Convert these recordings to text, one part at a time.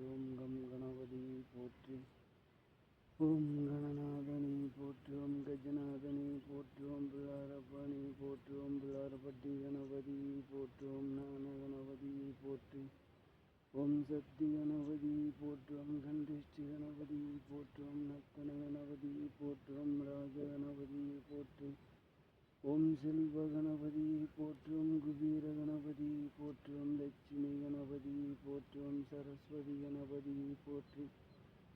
ஓம் come Ganapathi போற்றி ஓம் கணநாதனை போற்றி ஓம் கஜநாதனை போற்றி ஓம் பிள்ளாரப்பனை போற்றி ஓம் பிள்ளாரப்பட்டி கணபதி போற்றி ஓம் நான கணபதி போற்றி ஓம் சக்தி கணபதி போற்றி ஓம் கண்டிஷ்டி கணபதி போற்றி ஓம் நத்தன கணபதி போற்றி ராஜ கணபதி போற்றி ஓம் செல்வ கணபதி போற்றும் குபீர கணபதி போற்றும் தட்சிணை ஓம் சரஸ்வதி கணபதி போற்றி.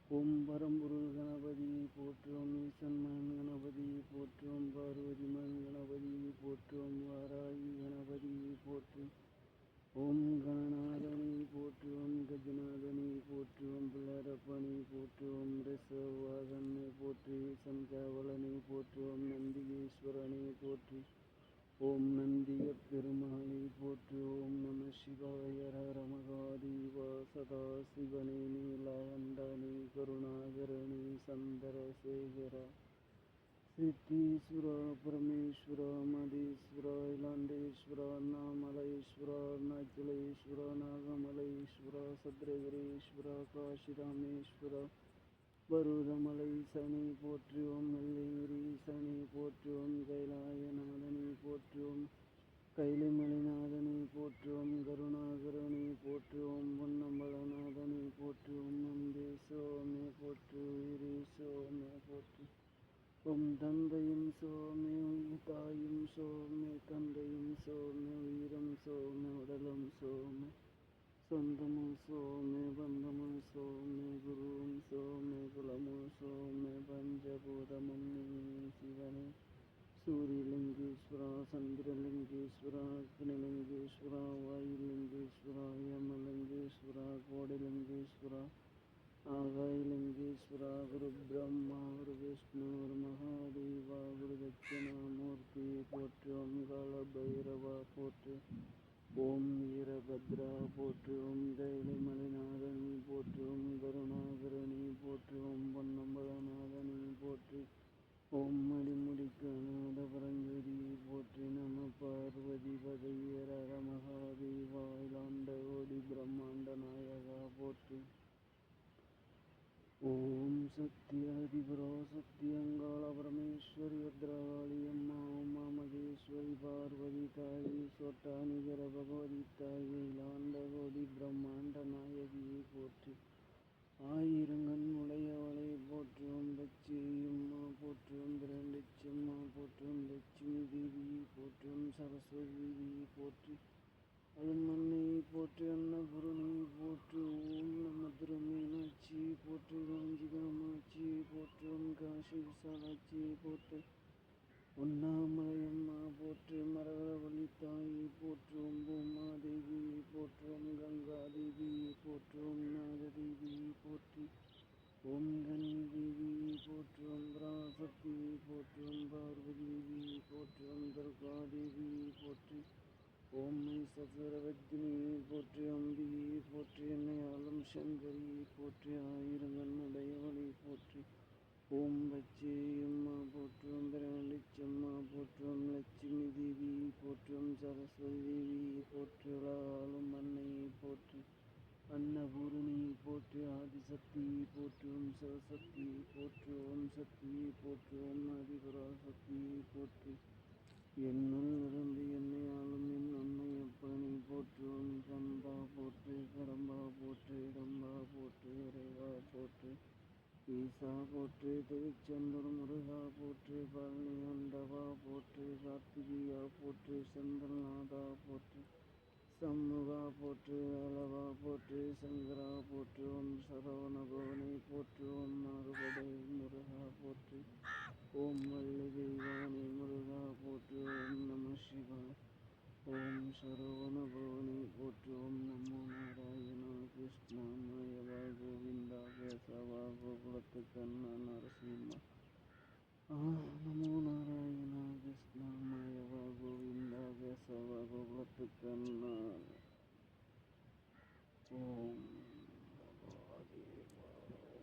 ஓம் பரம்பொருள் கணபதி போற்றும் ஈசன்மன் கணபதி போற்றும் பார்வதிமன் கணபதி போற்றும் வாராகி கணபதி போற்றி. ஓம் கணநாதனை போற்றுவோம் கஜநாதனி போற்றுவோம் பிள்ளரப்பனி போற்றுவோம் ரிசவாகனை போற்றி. சஞ்சாவளனை போற்றுவோம் நந்திகேஸ்வரனை போற்றி. ஓம் நந்திய பெருமாளை போற்று ஓம் நம சிவாய ரமகாதீவா சதா சிவனே நீலாகண்டனி கருணாகரணி சந்தரசேகரா சித்தீஸ்வர பரமேஸ்வர மதீஸ்வர இலாண்டேஸ்வர அண்ணாமலேஸ்வர அருணாச்சலேஸ்வர நாகமலேஸ்வர சத்ரகிரீஸ்வர காசிராமேஸ்வர பருவதமலை சனி போற்றுவோம் நல்லேரி சனி போற்றுவோம் கைலாயநாதனை போற்றுவோம் கைலிமலைநாதனை போற்றுவோம் கருணாகரனை போற்றுவோம் பொன்னம்பலநாதனை போற்றுவோம் நந்தேசோமே போற்று உயிரேசோமே போற்று. உம் தந்தையும் சோமே உயிர் தாயும் சோமே தந்தையும் சோமே உயிரம் சோமே உடலும் சோமே சொந்தமும் சோமே பந்தமும் சோமே குருவும் சோமே குலமும் சோமே பஞ்சபூதமும் நீ சிவனே லிங்கேஸ்வரா சந்திரலிங்கேஸ்வரா அக்னிலிங்கேஸ்வரா வாயுலிங்கேஸ்வரா யமலிங்கேஸ்வரா கோடிலிங்கேஸ்வரா ஆகாயலிங்கேஸ்வரா குரு பிரம்மா குரு விஷ்ணு குரு மகாதேவா குரு தட்சிணாமூர்த்தி போற்று ஓம் கால பைரவா போற்று ஓம் வீரபத்ரா போற்று ஓம் கைலிமலைநாதனி போற்று ஓம் கருணாகரணி போற்று ஓம் பொன்னம்பலநாதனி போற்று ஓம் மடிமுடிக்கநாத பரஞ்சோதி போற்றி நம பார்வதி பதையர மகாதேவா இலாண்ட கோடி பிரம்மாண்ட நாயகா போற்று ஓம் சத்யாதிபுரோ அதிபரோ பரமேஸ்வரி பத்ரகாளி அம்மா உமா மகேஸ்வரி பார்வதி தாயி சொட்டானிகர பகவதி தாயி இலாண்ட கோடி பிரம்மாண்ட நாயகியை போற்றி ஆயிரம் உடையவளை போற்றுவோம் லட்சியம்மா போற்றுவோம் பிரலட்சம்மா போற்றுவோம் லட்சுமி தேவியை போற்றுவோம் சரஸ்வதி தேவியை போற்றி அருண்மண்ணை போற்றி அன்னபுரணை போற்று ஓம் நம திருமீனாட்சி போற்று காஞ்சிகாமாட்சி போற்றுவோம் விசாலாட்சியை போற்று உண்ணாமலையம்மா போற்று மரகரவள்ளி தாயை போற்றுவோம் பூமாதேவியை போற்றுவோம் கங்காதேவியை போற்றுவோம் நாகதேவியை போற்றி ஓம் கணி தேவியை போற்றுவோம் பராசக்தியை போற்றுவோம் பார்வதி தேவியை போற்றுவோம் துர்கா தேவியை போற்றி ஓம் சசுரவத்தினியை போற்றி அம்பியை போற்றி என்னை ஆளும் சங்கரியை போற்றி ஆயிரங்கன் உடையவளை போற்றி ஓம் பச்சையம்மா போற்றுவோம் பிரமலிச்சம்மா போற்றுவோம் லட்சுமி தேவி போற்றுவோம் சரஸ்வதி தேவி போற்றி ஆளும் அன்னையை போற்று அன்னபூரணியை போற்று ஆதிசக்தியை போற்றுவோம் சிவசக்தியை போற்றுவோம் சக்தியை போற்றுவோம் ஆதிபராசக்தியை போற்று என்னுள் இருந்து என்னை ஆளும் என் அன்னை அப்பனை போற்றுவோம் கம்பா போற்று கடம்பா போற்று இடம் ஈசா போற்று திருச்செந்தூர் முருகா போற்று பழனி ஆண்டவா போற்று கார்த்திகேயா போற்று சந்திரநாதா போற்று சண்முகா போற்று அளவா போற்று சங்கரா போற்று ஓம் சரவண பவனை போற்று ஓம் மாறுபடை முருகா போற்று ஓம் வள்ளி தெய்வானி முருகா போற்று ஓம் நம சிவா ஓம் சரவணபவனை போற்று ஓம் நமோ நாராயணா கிருஷ்ணா மாயவா கோவிந்தா கேசவா கோகுலத்து கண்ணா நரசிம்மா நமோ நாராயணா கிருஷ்ணா கோவிந்தா கேசவா கோகுலத்து கண்ணா ஓம்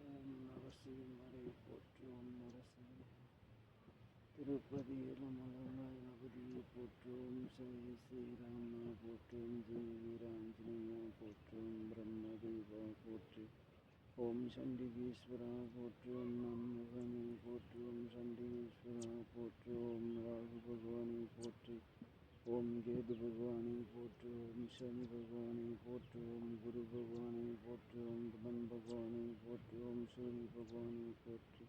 ஓம் நரசிம்மரை போற்றி ஓம் நரசிம்ம திருப்பதி இளமலபதியை போற்றுவோம் ஸ்ரீ ஸ்ரீராமா போற்றுவோம் ஜெய வீராஞ்சனேயா போற்றுவோம் பிரம்மதேவா போற்று ஓம் சண்டிகேஸ்வரா போற்றுவோம் நன்முகனை போற்றுவோம் சண்டிகேஸ்வரா போற்றுவோம் ராகு பகவானை போற்று ஓம் கேது புத்த பகவானை போற்றுவோம் சனி பகவானை போற்றுவோம் குரு பகவானை போற்றுவோம் புதன் பகவானை போற்றுவோம் சூரிய பகவானை போற்று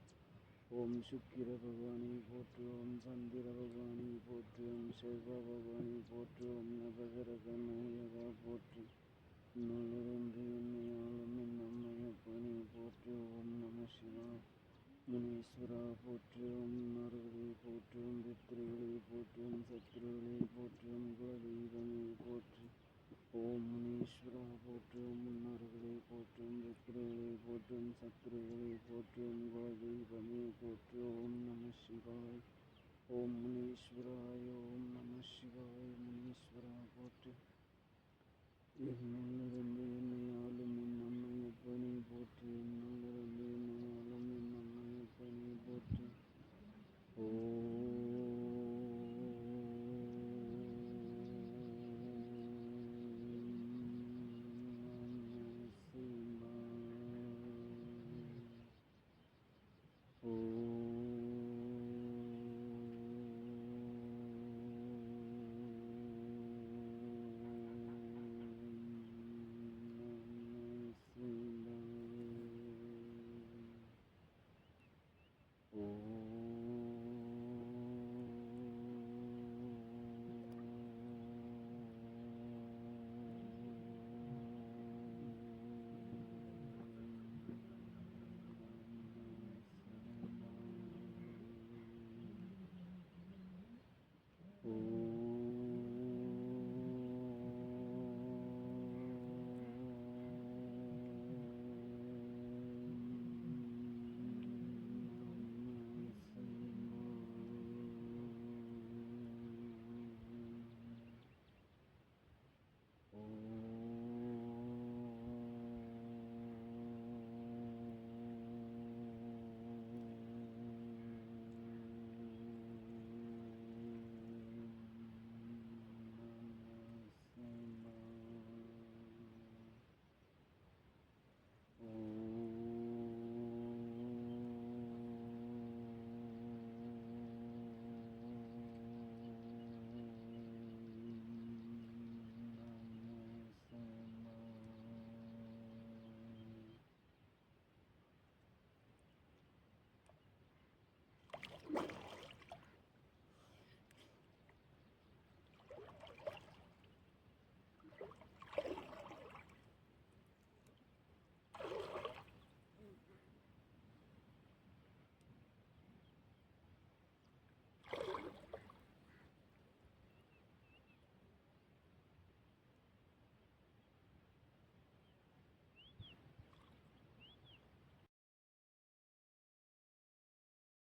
ஓம் சுக்கிர பகவானை போற்றுவோம் சந்திர பகவானை போற்றுவோம் செல்வ பகவானை போற்றுவோம் நவகரக நாயகா போற்று நல்லிருந்து என்னை ஆளும் என் அம்மையப்பனை போற்றுவோம் நம சிவா முனீஸ்வரா போற்றுவோம் முன்னோர்களை போற்றுவோம் பித்ருகளை போற்றுவோம் சத்ருகளை போற்றுவோம் குலதெய்வமே போற்று ஓம் முனீஸ்வரா போற்றுவோம் முன்னோர்களை போற்றுவோம் பித்ருகளை போற்றுவோம் சத்ருகளை போற்றுவோம் குலதெய்வமே போற்று ஓம் நம சிவாய் ஓம் முனீஸ்வராய ஓம் நம சிவாய் முனீஸ்வரா போற்று என் உள்ளிருந்து என்னை ஆளும் என் அம்மை போற்றி என்ன